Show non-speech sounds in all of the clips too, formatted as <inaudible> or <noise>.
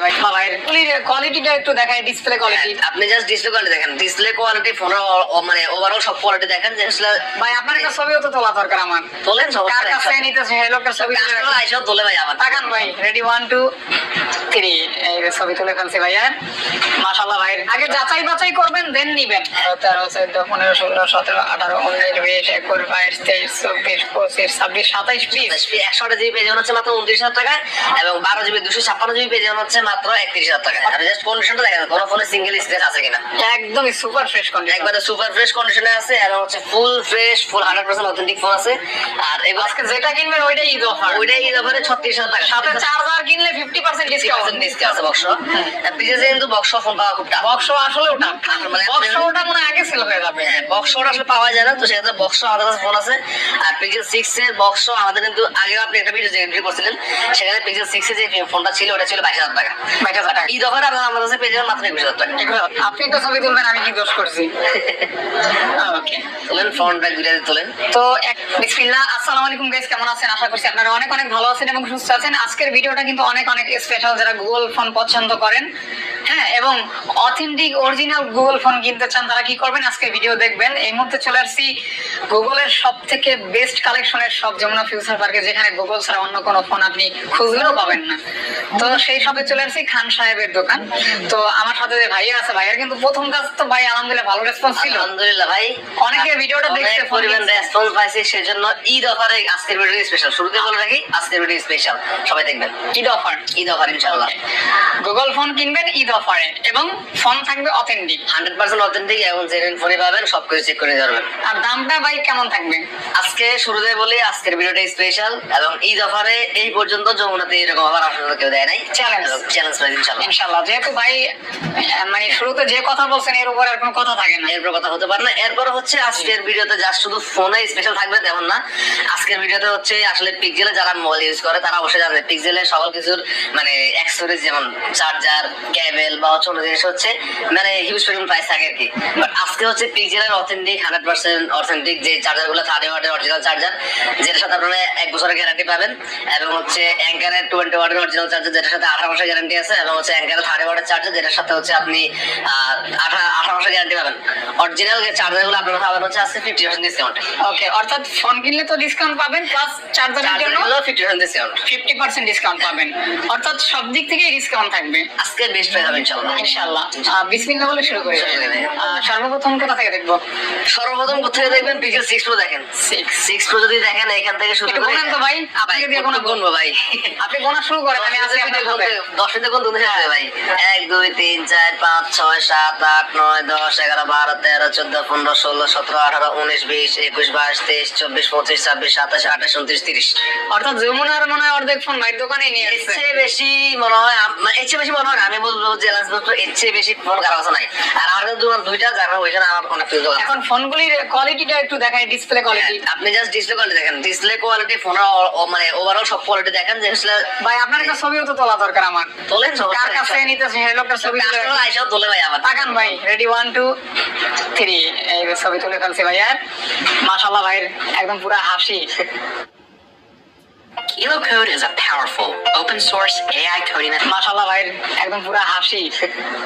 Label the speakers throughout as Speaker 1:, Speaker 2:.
Speaker 1: হ্যাঁ, মানে আগে যাচাই বাছাই করবেন দেন নিবেন তেরো 14 15 16 17 18 19 20 21 22 23 24 25 26
Speaker 2: 27 জিবি পেয়ে হচ্ছে মাত্র হাজার টাকা এবং 12 জিবি 256 জিবি পেয়ে হচ্ছে মাত্র একত্রিশ হাজার টাকা কন্ডিশনটা দেখেন কোনো ফোনে সিঙ্গেল আছে কিনা
Speaker 1: একদম super fresh condition
Speaker 2: super fresh কন্ডিশনে আছে আর হচ্ছে full fresh full hundred percent authentic phone আছে
Speaker 1: আর আজকে যেটা কিনবেন ওইটাই ঈদ অফার
Speaker 2: ওইটাই ঈদ অফারে ছত্রিশ হাজার টাকা
Speaker 1: সাথে চার্জার কিনলে ফিফটি পার্সেন্ট ডিসকাউন্ট
Speaker 2: আছে বক্স কিন্তু বক্স ফোন পাওয়া খুব
Speaker 1: টাকা বক্স আসলে ওটা মানে বক্স ওটা আগে সেল হয়ে যাবে
Speaker 2: বক্স হ্যাঁ, ওটা আসলে পাওয়া যায় না তো সেক্ষেত্রে বক্স আমাদের কাছে ফোন আছে আর পিক্সেল সিক্স এর বক্স আমাদের কিন্তু আগে আপনি একটা ভিডিও যে এন্ট্রি করছিলেন সেখানে পিক্সেল সিক্স এর যে ফোনটা ছিল ওটা ছিল বাইশ হাজার টাকা আমি কি <laughs>
Speaker 1: আলাইকুম কেমন আছেন আশা করছি আপনারা অনেক অনেক ভালো আছেন এবং সুস্থ আছেন আজকের ভিডিওটা কিন্তু অনেক অনেক স্পেশাল যারা গুগল ফোন পছন্দ করেন হ্যাঁ এবং অথেন্টিক অরিজিনাল গুগল ফোন কিনতে চান তারা কি করবেন আজকে ভিডিও দেখবেন এই মুহূর্তে চলে আসছি গুগলের সব থেকে বেস্ট কালেকশনের সব যমুনা ফিউচার পার্কে যেখানে গুগল ছাড়া অন্য কোনো ফোন আপনি খুঁজলেও পাবেন না তো সেই সবে চলে আসছি খান সাহেবের দোকান তো আমার সাথে যে ভাইয়া আছে ভাইয়ার কিন্তু প্রথম কাজ তো ভাই আলহামদুলিল্লাহ ভালো রেসপন্স ছিল
Speaker 2: আলহামদুলিল্লাহ ভাই
Speaker 1: অনেকে ভিডিওটা দেখতে পরিমাণ
Speaker 2: রেসপন্স পাইছে সেই জন্য ঈদ অফারে আজকের ভিডিও স্পেশাল শুরুতে বলে রাখি আজকের ভিডিও স্পেশাল সবাই দেখবেন ঈদ অফার ঈদ অফার ইনশাআল্লাহ
Speaker 1: গুগল ফোন কিনবেন ঈদ অফারে এবং ফোন থাকবে অথেন্টিক
Speaker 2: হান্ড্রেড পার্সেন্ট অথেন্টিক এবং জেনুইন ফোনে পাবেন সবকিছু চেক করে যাবেন
Speaker 1: আর দামটা কেমন থাকবে
Speaker 2: আজকে আজকের ভিডিওটা স্পেশাল এবং এই অফারে এই পর্যন্ত যমুনাতে এরকম কেউ দেয় নাই চ্যালেঞ্জ চ্যালেঞ্জ
Speaker 1: ইনশাল্লাহ যেহেতু ভাই মানে শুরুতে যে কথা বলছেন এর উপর আর কোনো কথা থাকে
Speaker 2: না এরপর কথা হতে পারে না এরপর হচ্ছে আজকের ভিডিওতে যা শুধু ফোনে স্পেশাল থাকবে তেমন না আজকের ভিডিওতে হচ্ছে আসলে পিকজেলে যারা মোবাইল ইউজ করে তারা অবশ্যই জানে পিকজেলে সকল কিছুর মানে অ্যাক্সেসরিজ যেমন চার্জার ক্যাবেল তেল বা অচল জিনিস হচ্ছে মানে হিউজ পরিমাণ প্রাইস থাকে আর কি বাট আজকে হচ্ছে পিকজেলের অথেন্টিক হান্ড্রেড পার্সেন্ট অথেন্টিক যে চার্জার গুলো থার্টি ওয়ার্ডের অরিজিনাল চার্জার যেটার সাথে আপনারা এক বছরের গ্যারান্টি পাবেন এবং হচ্ছে অ্যাঙ্কারের টোয়েন্টি ওয়ার্ডের অরিজিনাল চার্জার যেটার সাথে আঠারো মাসের গ্যারান্টি আছে এবং হচ্ছে অ্যাঙ্কারের থার্টি ওয়ার্ডের চার্জার যেটার সাথে হচ্ছে আপনি আঠারো মাসের গ্যারান্টি পাবেন অরিজিনাল চার্জার গুলো আপনারা পাবেন হচ্ছে আছে ফিফটি পার্সেন্ট ডিসকাউন্ট
Speaker 1: ওকে অর্থাৎ ফোন কিনলে তো ডিসকাউন্ট পাবেন প্লাস চার্জারের জন্য ফিফটি পার্সেন্ট ডিসকাউন্ট পাবেন অর্থাৎ সব দিক থেকে ডিসকাউন্ট থাকবে
Speaker 2: আজকে বেস্ট প্রাইস হবে এক দুই তিন চার পাঁচ ছয় সাত আট নয় দশ এগারো বারো তেরো চোদ্দ পনেরো ষোলো সতেরো আঠারো উনিশ বিশ একুশ বাইশ তেইশ চব্বিশ পঁচিশ ছাব্বিশ সাতাশ আঠাশ উনত্রিশ তিরিশ
Speaker 1: অর্থাৎ যমুনার মনে হয় অর্ধেক ফোন ভাই দোকানে নিয়ে
Speaker 2: বেশি মনে হয় এর চেয়ে বেশি মনে হয় আমি বলবো যে চ্যালেঞ্জ বেশি ফোন নাই আর আমার কাছে দুইটা আমার
Speaker 1: এখন ফোনগুলির কোয়ালিটিটা একটু ডিসপ্লে হ্যাঁ, কোয়ালিটি
Speaker 2: আপনি জাস্ট ডিসপ্লে কোয়ালিটি দেখেন ডিসপ্লে কোয়ালিটি ফোনের মানে ওভারঅল সব কোয়ালিটি দেখেন যে
Speaker 1: ভাই আপনার একটা ছবিও তো তোলা দরকার আমার তোলেন কার কাছে নিতেছে ছবি তোলে ভাই আমার তাকান ভাই রেডি ওয়ান টু থ্রি এই ছবি তুলে ফেলছি ভাই আর মাশাল্লাহ ভাইয়ের একদম পুরা হাসি Elocode is a powerful open source AI coding মাশাআল্লাহ ভাই একদম পুরো হাসি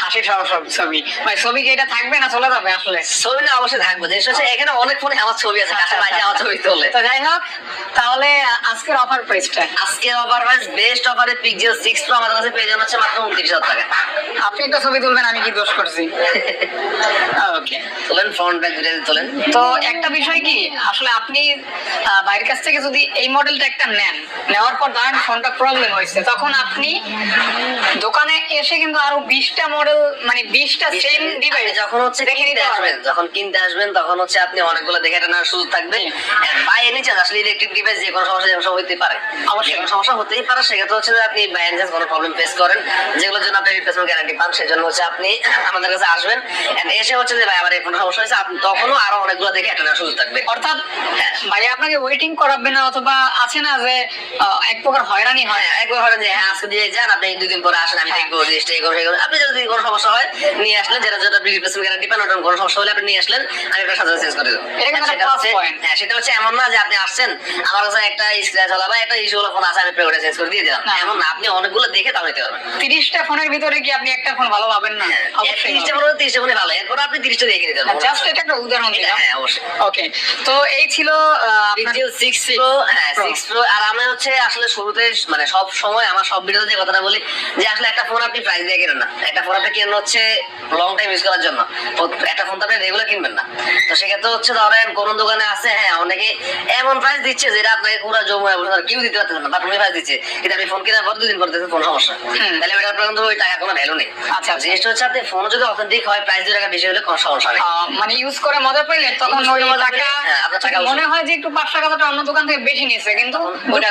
Speaker 1: হাসি সব সব ছবি ভাই ছবি কি এটা থাকবে না চলে যাবে আসলে
Speaker 2: ছবি না অবশ্যই থাকবে দেশ হচ্ছে এখানে অনেক ফোনে আমার ছবি আছে কাছে ভাই আমার ছবি তোলে
Speaker 1: তো যাই হোক তাহলে আজকের অফার প্রাইসটা
Speaker 2: আজকের অফার প্রাইস বেস্ট অফারে পিক্সেল 6 প্রো আমাদের কাছে পেয়ে যাবেন মাত্র 29000 টাকা
Speaker 1: আপনি একটা ছবি তুলবেন আমি কি দোষ করছি
Speaker 2: ওকে তোলেন ফ্রন্ট ব্যাক ভিডিও তোলেন
Speaker 1: তো একটা বিষয় কি আসলে আপনি বাইরের কাছ থেকে যদি এই মডেলটা একটা নেন নেওয়ার পর দাঁড়ান ফোনটা প্রবলেম হয়েছে তখন আপনি দোকানে এসে কিন্তু আরো বিশটা মডেল মানে বিশটা সেম ডিভাইস
Speaker 2: যখন হচ্ছে দেখে নিতে পারবেন যখন কিনতে আসবেন তখন হচ্ছে আপনি অনেকগুলো দেখে নেওয়ার সুযোগ থাকবে আসলে ইলেকট্রিক ডিভাইস যে কোনো সমস্যা যেমন পারে অবশ্যই সমস্যা হতেই পারে সেক্ষেত্রে হচ্ছে আপনি কোনো প্রবলেম ফেস করেন যেগুলোর জন্য আপনি রিপ্লেসমেন্ট গ্যারান্টি পান হচ্ছে আপনি আমাদের কাছে আসবেন এসে হচ্ছে যে ভাই আমার কোনো সমস্যা হয়েছে আপনি তখনও আরো অনেকগুলো দেখে নেওয়ার সুযোগ থাকবে
Speaker 1: অর্থাৎ হ্যাঁ। ভাই আপনাকে ওয়েটিং করাবে না অথবা আছে না যে এক প্রকার হয়রানি হয়
Speaker 2: এক প্রকার হয়রানি হ্যাঁ আজকে দিয়ে যান আপনি দুদিন পরে আসেন আমি দেখবো হ্যাঁ। জিনিসটা করবো এগুলো আপনি যদি কোনো সমস্যা হয় নিয়ে আসলেন যেটা যেটা আপনি রিপ্লেসমেন্ট গ্যারান্টি পান কোনো সমস্যা হলে আপনি নিয়ে আসলেন আমি এটা সাথে চেঞ্জ করে দেবো
Speaker 1: হ্যাঁ,
Speaker 2: হ্যাঁ সেটা হচ্ছে এমন না যে আপনি আসছেন আমার কাছে একটা স্ক্র্যাচ হলো বা একটা ইস্যু হলো ফোন আছে আমি প্রেগুলো চেঞ্জ করে দিয়ে দিলাম এমন না আপনি অনেকগুলো দেখে তা নিতে পারবেন
Speaker 1: তিরিশটা ফোনের ভিতরে কি আপনি একটা ফোন ভালো পাবেন না হ্যাঁ,
Speaker 2: তিরিশটা ফোনের তিরিশটা ফোনে ভালো এরপর আপনি তিরিশটা দেখে নিতে
Speaker 1: পারবেন জাস্ট এটা একটা উদাহরণ হ্যাঁ অবশ্যই ওকে তো এই ছিল
Speaker 2: সিক্স প্রো হ্যাঁ সিক্স প্রো আর আমরা মানে হচ্ছে আসলে শুরুতে মানে সব সময় আমার সব ভিডিওতে যে কথাটা বলি যে আসলে একটা ফোন আপনি প্রাইস দিয়ে কেনেন না একটা ফোন আপনি কেন হচ্ছে লং টাইম ইউজ করার জন্য একটা ফোন তো আপনি রেগুলার কিনবেন না তো সেক্ষেত্রে হচ্ছে ধরেন কোনো দোকানে আছে হ্যাঁ অনেকে এমন প্রাইস দিচ্ছে যেটা আপনাকে পুরো জমুয়া বলছে কেউ দিতে পারতেন না বাট উনি প্রাইস দিচ্ছে কিন্তু আপনি ফোন কেনার পর দুদিন পর দেখছেন ফোন সমস্যা তাহলে ওটা আপনার ওই টাকা কোনো ভ্যালু নেই আচ্ছা, আচ্ছা জিনিসটা হচ্ছে আপনি ফোন যদি অথেন্টিক হয় প্রাইস দুই টাকা বেশি হলে কোনো সমস্যা
Speaker 1: নেই মানে ইউজ করে মজা পাইলে তখন ওই টাকা হ্যাঁ, মনে হয় যে একটু পাঁচশো টাকাটা অন্য দোকান থেকে বেশি নিয়েছে কিন্তু ওটা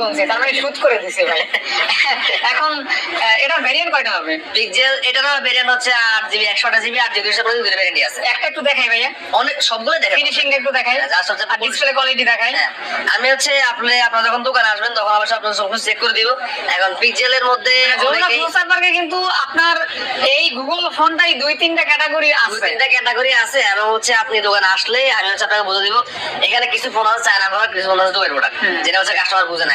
Speaker 1: গুনছে তার মানে শুট করে দিছে ভাই এখন এটা ভেরিয়েন্ট কয়টা হবে
Speaker 2: পিক্সেল এটা না ভেরিয়েন্ট হচ্ছে জিবি জিবি ভেরিয়েন্ট আছে
Speaker 1: একটা একটু দেখাই ভাইয়া অনেক সবগুলো দেখাই ফিনিশিং একটু দেখাই হ্যাঁ, আর ডিসপ্লে কোয়ালিটি দেখাই হ্যাঁ,
Speaker 2: আমি হচ্ছে আপনি আপনার যখন দোকানে আসবেন তখন আমার আপনার সব চেক করে দিব এখন পিক্সেল এর মধ্যে
Speaker 1: মানে কিন্তু আপনার এই গুগল ফোনটাই দুই তিনটা ক্যাটাগরি আছে
Speaker 2: তিনটা ক্যাটাগরি আছে এবং হচ্ছে আপনি দোকানে আসলে আমি হচ্ছে আপনাকে বুঝে দিব এখানে কিছু ফোন আছে চায়না প্রোডাক্ট কিছু ফোন আছে দুবাই প্রোডাক্ট যেটা হচ্ছে কাস্টমার বুঝে না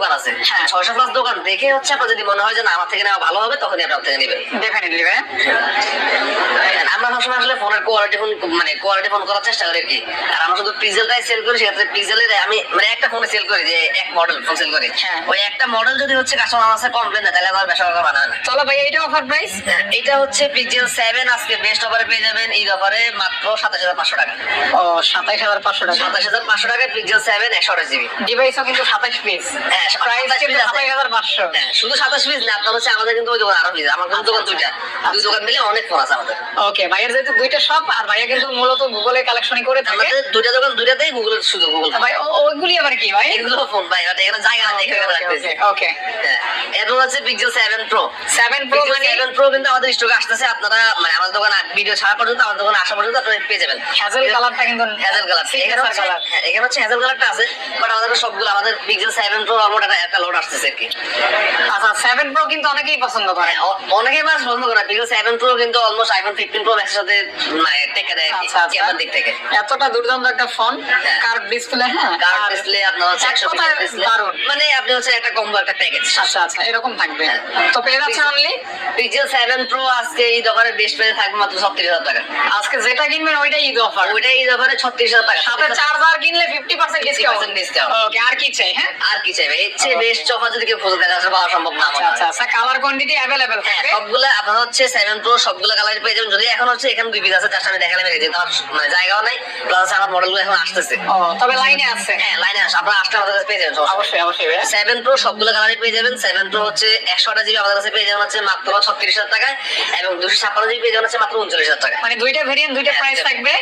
Speaker 2: দোকান আছে হ্যাঁ। ছয় সাত দোকান দেখে হচ্ছে আপনার যদি মনে হয় যে আমার থেকে নেওয়া ভালো হবে তখনই আপনার থেকে নেবেন দেখে নিবে আমরা সবসময় আসলে ফোনের কোয়ালিটি ফোন মানে কোয়ালিটি ফোন করার চেষ্টা করি আর কি আর আমরা শুধু পিজেলটাই সেল করি সেক্ষেত্রে পিজেলের আমি মানে একটা ফোনে সেল করি যে এক মডেল ফোন সেল করি হ্যাঁ। ওই একটা মডেল যদি হচ্ছে কাস্টমার আমার কমপ্লেন দেয় তাহলে আমার
Speaker 1: চলো ভাই অফার প্রাইস
Speaker 2: হ্যাঁ। এটা হচ্ছে পিজেল সেভেন আজকে বেস্ট অফারে পেয়ে যাবেন এই অফারে মাত্র সাতাশ হাজার পাঁচশো টাকা
Speaker 1: ও সাতাশ হাজার পাঁচশো টাকা
Speaker 2: সাতাশ হাজার পাঁচশো টাকা পিজেল সেভেন একশো জিবি
Speaker 1: ডিভাইসও কিন্তু সাতাশ পিস হ্যাঁ হ্যাঁ, আমাদের আপনারা
Speaker 2: ভিডিও মানে ছাড়া দোকান আসা পর্যন্ত পেয়ে যাবেন এখানে হচ্ছে হ্যাঁ, আছে বাট আমাদের সবগুলো আমাদের পিক্সেল সেভেন প্রো আজকে
Speaker 1: যেটা কিনবেন ওইটাই ঈদ অফার
Speaker 2: ওইটাই ঈদ অফারে ছত্রিশ হাজার টাকা
Speaker 1: সাথে চার্জার কিনলে ফিফটি পার্সেন্ট ডিসকাউন্ট ওকে আর কি চাই হ্যাঁ
Speaker 2: আর কি চাই দেখছে যদি কেউ দেখা পাওয়া সম্ভব
Speaker 1: না আচ্ছা কালার কোয়ান্টিটি
Speaker 2: সবগুলো হচ্ছে সেভেন প্রো সবগুলো কালার পেয়ে যাবেন যদি এখন হচ্ছে এখানে দুই পিস আছে তার সামনে দেখালে মেরে মানে জায়গাও নাই প্লাস আমার মডেলগুলো এখন আসতেছে
Speaker 1: তবে লাইনে আছে
Speaker 2: হ্যাঁ লাইনে আপনারা আসলে আমাদের কাছে পেয়ে যাবেন অবশ্যই অবশ্যই সেভেন প্রো সবগুলো পেয়ে যাবেন সেভেন প্রো হচ্ছে জিবি আমাদের কাছে পেয়ে যাবেন হচ্ছে মাত্র ছত্রিশ হাজার এবং দুশো ছাপ্পান্ন জিবি পেয়ে যাবেন হচ্ছে মাত্র উনচল্লিশ হাজার টাকা
Speaker 1: মানে দুইটা ভেরিয়েন্ট দুইটা প্রাইস হ্যাঁ, থাকবে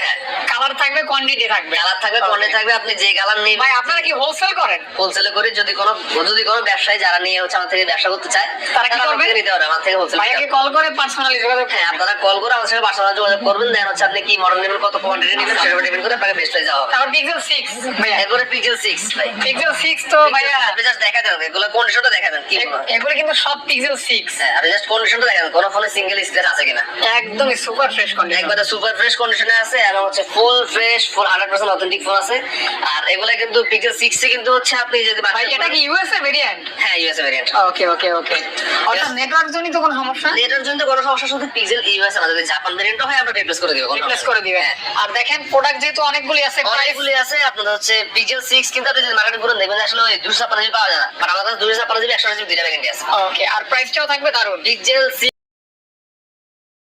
Speaker 1: কালার হ্যাঁ। থাকবে কোয়ান্টিটি থাকবে
Speaker 2: কালার থাকবে কোয়ান্টিটি থাকবে আপনি যে কালার নেই
Speaker 1: ভাই আপনারা কি হোলসেল করেন
Speaker 2: হোলসেল করে যদি কোনো যদি কোনো যারা নিয়ে হচ্ছে আমার থেকে ব্যবসা করতে চায় তারা কি করবে নিতে পারে আমার থেকে
Speaker 1: কল করে পার্সোনালি যোগাযোগ
Speaker 2: হ্যাঁ আপনারা কল করে আমার সাথে পার্সোনালি যোগাযোগ করবেন দেন হচ্ছে আপনি কি মডেল নেবেন কত কোয়ান্টিটি নেবেন ডিপেন্ড করে আপনাকে বেস্ট হয়ে পিক্সেল 6 পিক্সেল 6
Speaker 1: ভাই পিক্সেল 6 তো
Speaker 2: আপনি জাস্ট দেখা এগুলো কন্ডিশনটা দেখা দেন
Speaker 1: কি এগুলো কিন্তু সব পিক্সেল 6
Speaker 2: হ্যাঁ জাস্ট কন্ডিশনটা দেখা দেন কোন ফোনে সিঙ্গেল স্ক্র্যাচ আছে কিনা
Speaker 1: একদম সুপার ফ্রেশ কন্ডিশন
Speaker 2: একবার সুপার ফ্রেশ কন্ডিশনে আছে এবং হচ্ছে full fresh full 100% authentic phone আছে আর কিন্তু পিক্সেল 6 এ কিন্তু হচ্ছে আপনি যদি
Speaker 1: ভাই এটা কি হ্যাঁ,
Speaker 2: জাপান ভেরিয়েন্ট হয়
Speaker 1: দিব হ্যাঁ। আর দেখেন প্রোডাক্ট যেহেতু অনেকগুলি আছে
Speaker 2: অনেকগুলি আছে আপনাদের হচ্ছে পিক্সেল 6 কিন্তু আসলে ওই 256 পাওয়া যায় না বাট আমাদের দুইটা ভেরিয়েন্ট আছে
Speaker 1: ওকে প্রাইসটাও থাকবে দারুণ পিক্সেল 6